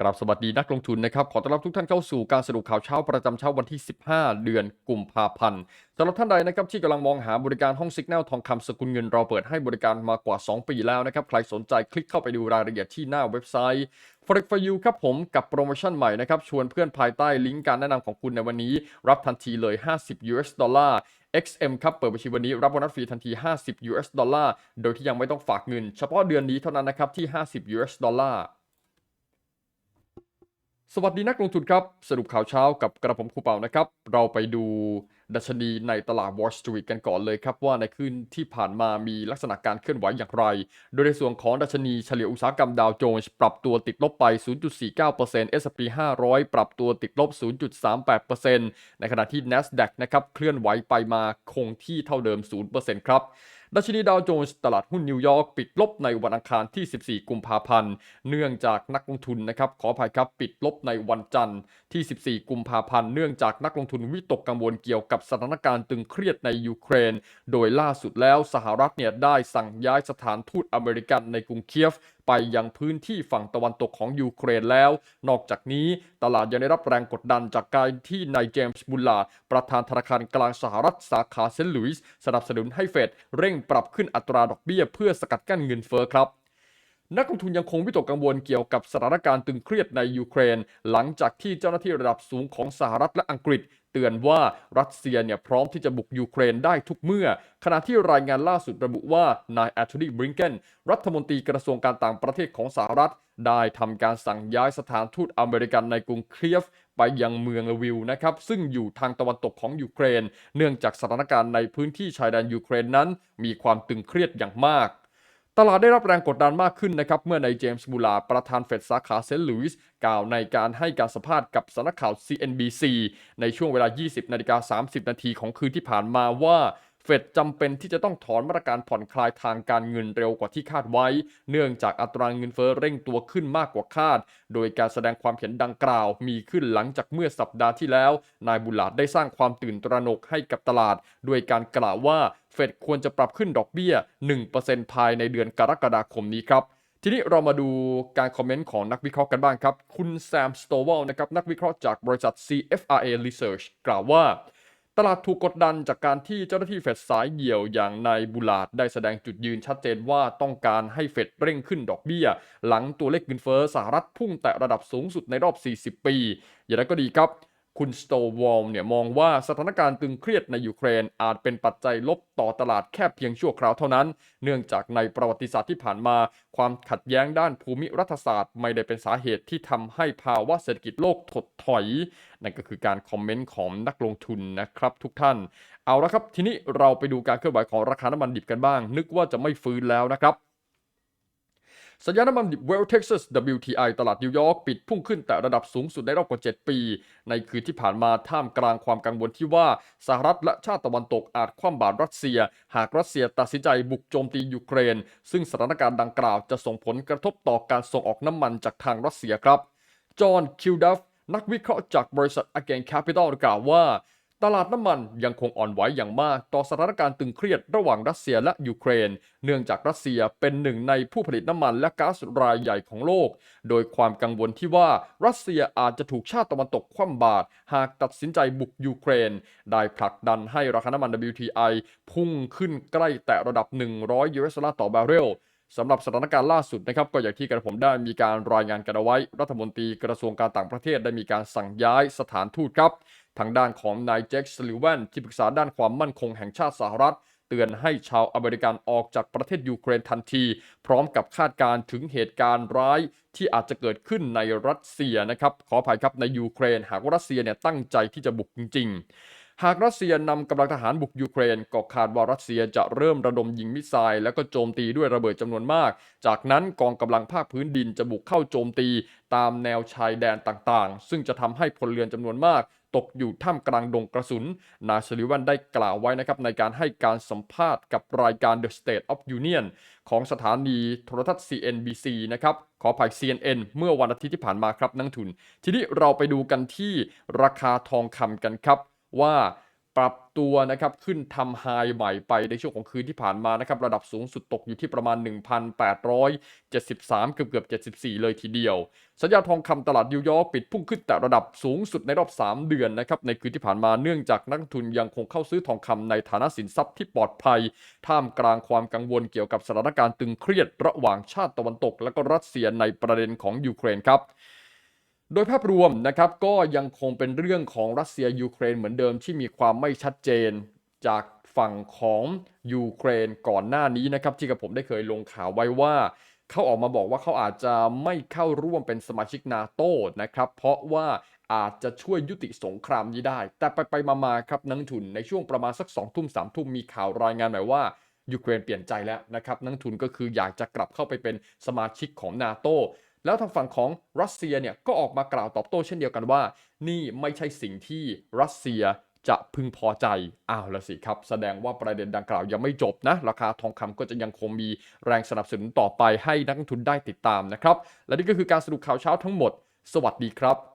กราบสวัสดีนักลงทุนนะครับ ขอต้อนรับทุกท่านเข้าสู่การสรุปข่าวเช้าประจำเช้าวันที่ 15 เดือนกุมภาพันธ์สำหรับท่านใดนะครับที่กำลังมองหาบริการห้องสิกแนลทองคำสกุลเงินเราเปิดให้บริการมากว่า 2 ปีแล้วนะครับ ใครสนใจคลิกเข้าไปดูรายละเอียดที่หน้าเว็บไซต์ Forex for you ครับผมกับโปรโมชั่นใหม่นะครับ ชวนเพื่อนภายใต้ลิงก์การแนะนำของคุณในวันนี้ รับทันทีเลย 50 US ดอลลาร์ XM ครับ เปิดบัญชีวันนี้รับโบนัสฟรีทันที 50 US ดอลลาร์โดยที่ยังไม่ต้องฝากเงิน เฉพาะเดือนนี้เท่านั้นนะครับที่ 50 US ดอลลาร์ สวัสดีนักลงทุนครับ สรุปข่าวเช้ากับกระผมครูเปานะครับ เราไปดูดัชนีในตลาด Wall Street กันก่อนเลยครับ ว่าในคืนที่ผ่านมามีลักษณะการเคลื่อนไหวอย่างไร โดยในส่วนของดัชนีเฉลี่ยอุตสาหกรรมดาวโจนส์ปรับตัวติดลบไป 0.49% S&P 500 ปรับตัวติดลบ 0.38%ในขณะที่ NASDAQ นะครับเคลื่อนไหวไปมาคงที่เท่าเดิม 0%ครับ ดัชนีดาวโจนส์ตลาดหุ้นนิวยอร์กปิดลบในวันอังคารที่ 14 กุมภาพันธ์ เนื่องจากนักลงทุนนะครับขออภัยครับปิดลบในวันจันทร์ที่ 14 กุมภาพันธ์ เนื่องจากนักลงทุนวิตกกังวลเกี่ยวกับสถานการณ์ตึงเครียดในยูเครน โดยล่าสุดแล้วสหรัฐเนี่ยได้สั่งย้ายสถานทูตอเมริกันในกรุงเคียฟ ไปยังพื้นที่ฝั่งตะวันตกของยูเครนแล้ว นอกจากนี้ตลาดยังได้รับแรงกดดันจากการที่นายเจมส์บุลลาประธานธนาคารกลางสหรัฐสาขาเซนต์หลุยส์สนับสนุนให้เฟดเร่งปรับขึ้นอัตราดอกเบี้ยเพื่อสกัดกั้นเงินเฟ้อครับ นักลงทุนยังคงวิตกกังวลเกี่ยวกับสถานการณ์ตึงเครียดในยูเครน หลังจากที่เจ้าหน้าที่ระดับสูงของสหรัฐและอังกฤษ เตือนว่ารัสเซียเนี่ยพร้อมที่จะบุกยูเครนได้ทุกเมื่อ ขณะที่รายงานล่าสุดระบุว่านายแอนโทนีบริงเกนรัฐมนตรีกระทรวงการต่างประเทศของสหรัฐ ได้ทำการสั่งย้ายสถานทูตอเมริกันในกรุงเคียฟไปยังเมืองวิลนะครับ ซึ่งอยู่ทางตะวันตกของยูเครน เนื่องจากสถานการณ์ในพื้นที่ชายแดนยูเครนนั้น มีความตึงเครียดอย่างมาก ตลาดได้รับแรงกดดันมากขึ้นนะครับ เมื่อนายเจมส์บูลาประธานเฟดสาขาเซนต์หลุยส์กล่าวในการให้การสัมภาษณ์กับสำนักข่าว CNBC ในช่วงเวลา 20นาฬิกา30 นาทีของคืนที่ผ่านมาว่า ฟดจำเป็นที่จะต้องถอนมาตรการผ่อนคลายทางการเงินเร็วกว่าที่คาดไว้ เนื่องจากอัตราเงินเฟ้อเร่งตัวขึ้นมากกว่าคาด โดยการแสดงความเห็นดังกล่าว มีขึ้นหลังจากเมื่อสัปดาห์ที่แล้ว นายบุลาร์ดได้สร้างความตื่นตระหนกให้กับตลาด ด้วยการกล่าวว่าเฟดควรจะปรับขึ้นดอกเบี้ย 1%ภายในเดือนกรกฎาคมนี้ครับทีนี้เรามาดูการคอมเมนต์ของนักวิเคราะห์กันบ้างครับ คุณแซมสโตเวลนะครับนักวิเคราะห์จากบริษัท CFRA Research กล่าวว่า ตลาดถูกกดดันจากการที่เจ้าหน้าที่เฟดสายเหี่ยวอย่างนายบุลาดได้แสดงจุดยืนชัดเจนว่าต้องการให้เฟดเร่งขึ้นดอกเบี้ย หลังตัวเลขเงินเฟ้อสหรัฐพุ่งแตะระดับสูงสุดในรอบ 40 ปี อย่างไรก็ดีครับ คุณสโตวอลเนี่ยมองว่าสถานการณ์ตึงเครียดในยูเครนอาจเป็นปัจจัยลบต่อตลาดแค่เพียงชั่วคราวเท่านั้น เนื่องจากในประวัติศาสตร์ที่ผ่านมา ความขัดแย้งด้านภูมิรัฐศาสตร์ ไม่ได้เป็นสาเหตุที่ทำให้ภาวะเศรษฐกิจโลกถดถอย นั่นก็คือการคอมเมนต์ของนักลงทุนนะครับทุกท่าน เอาละครับ ทีนี้เราไปดูการเคลื่อนไหวของราคาน้ำมันดิบกันบ้าง นึกว่าจะไม่ฟื้นแล้วนะครับ สัญญาณน้ำมันดิบ West Texas WTI ตลาดนิวยอร์กปิดพุ่งขึ้นแต่ระดับสูงสุดในรอบกว่า 7 ปี ในคืนที่ผ่านมาท่ามกลางความกังวลที่ว่าสหรัฐและชาติตะวันตกอาจคว่ำบาตรรัสเซีย หากรัสเซียตัดสินใจบุกโจมตียูเครน ซึ่งสถานการณ์ดังกล่าวจะส่งผลกระทบต่อการส่งออกน้ำมันจากทางรัสเซียครับจอห์นคิวดัฟนักวิเคราะห์จากบริษัท Again Capital กล่าวว่า ตลาดน้ำมันยังคงอ่อนไหวอย่างมากต่อสถานการณ์ตึงเครียดระหว่างรัสเซียและยูเครน เนื่องจากรัสเซียเป็นหนึ่งในผู้ผลิตน้ำมันและก๊าซรายใหญ่ของโลก โดยความกังวลที่ว่ารัสเซียอาจจะถูกชาติตะวันตกคว่ำบาตรหากตัดสินใจบุกยูเครน ได้ผลักดันให้ราคาน้ำมัน WTI พุ่งขึ้นใกล้แตะระดับ 100 ยูเอสดอลลาร์ต่อบาร์เรล สำหรับสถานการณ์ล่าสุดนะครับก็อย่างที่กระผมได้มีการรายงานกันเอาไว้ รัฐมนตรีกระทรวงการต่างประเทศได้มีการสั่งย้ายสถานทูตครับ ทางด้านของนายแจ็คสลิวแวนที่ปรึกษาด้านความมั่นคงแห่งชาติสหรัฐ เตือนให้ชาวอเมริกันออกจากประเทศยูเครนทันที พร้อมกับคาดการณ์ถึงเหตุการณ์ร้ายที่อาจจะเกิดขึ้นในรัสเซียนะครับขออภัยครับในยูเครนหากว่ารัสเซียเนี่ยตั้งใจที่จะบุกจริงๆ หากรัสเซียนำกำลังทหารบุกยูเครนก็คาดว่ารัสเซียจะเริ่มระดมยิงมิสไซล์แล้วก็โจมตีด้วยระเบิดจำนวนมาก จากนั้นกองกำลังภาคพื้นดินจะบุกเข้าโจมตี ตามแนวชายแดนต่างๆ ซึ่งจะทำให้พลเรือนจำนวนมาก ตกอยู่ท่ามกลางดงกระสุน นายสลิวันได้กล่าวไว้นะครับในการให้การสัมภาษณ์กับรายการ The State of Union ของสถานีโทรทัศน์ CNBC นะครับขออภัย CNN เมื่อวันอาทิตย์ที่ผ่านมาครับนักทุน ทีนี้เราไปดูกันที่ราคาทองคำกันครับ ว่าปรับตัวนะครับขึ้นทำไฮใหม่ไปในช่วงของคืนที่ผ่านมานะครับระดับสูงสุดตกอยู่ที่ประมาณ 1,873 เกือบเกือบ74 เลยทีเดียว สัญญาทองคำตลาดนิวยอร์กปิดพุ่งขึ้นแต่ระดับสูงสุดในรอบ 3 เดือนนะครับในคืนที่ผ่านมาเนื่องจากนักทุนยังคงเข้าซื้อทองคำในฐานะสินทรัพย์ที่ปลอดภัย ท่ามกลางความกังวลเกี่ยวกับสถานการณ์ตึงเครียดระหว่างชาติตะวันตก และก็รัสเซียในประเด็นของยูเครนครับ โดยภาพรวมนะครับก็ยังคงเป็นเรื่องของรัสเซียยูเครนเหมือนเดิมที่มีความไม่ชัดเจนจากฝั่งของยูเครนก่อนหน้านี้นะครับที่กับผมได้เคยลงข่าวไว้ว่า เขาออกมาบอกว่าเขาอาจจะไม่เข้าร่วมเป็นสมาชิกนาโต้นะครับเพราะว่าอาจจะช่วยยุติสงครามนี้ได้ แต่ไปไปมาๆครับนักลงทุนในช่วงประมาณสัก2องทุ่มสามทุ่มมีข่าวรายงานหมายว่ายูเครนเปลี่ยนใจแล้วนะครับนักลงทุนก็คืออยากจะกลับเข้าไปเป็นสมาชิกของนาโต แล้วทางฝั่งของรัสเซียเนี่ยก็ออกมากล่าวตอบโต้เช่นเดียวกันว่า นี่ไม่ใช่สิ่งที่รัสเซียจะพึงพอใจอ้าวละสิครับ แสดงว่าประเด็นดังกล่าวยังไม่จบนะ ราคาทองคำก็จะยังคงมีแรงสนับสนุนต่อไปให้นักลงทุนได้ติดตามนะครับ และนี่ก็คือการสรุปข่าวเช้าทั้งหมด สวัสดีครับ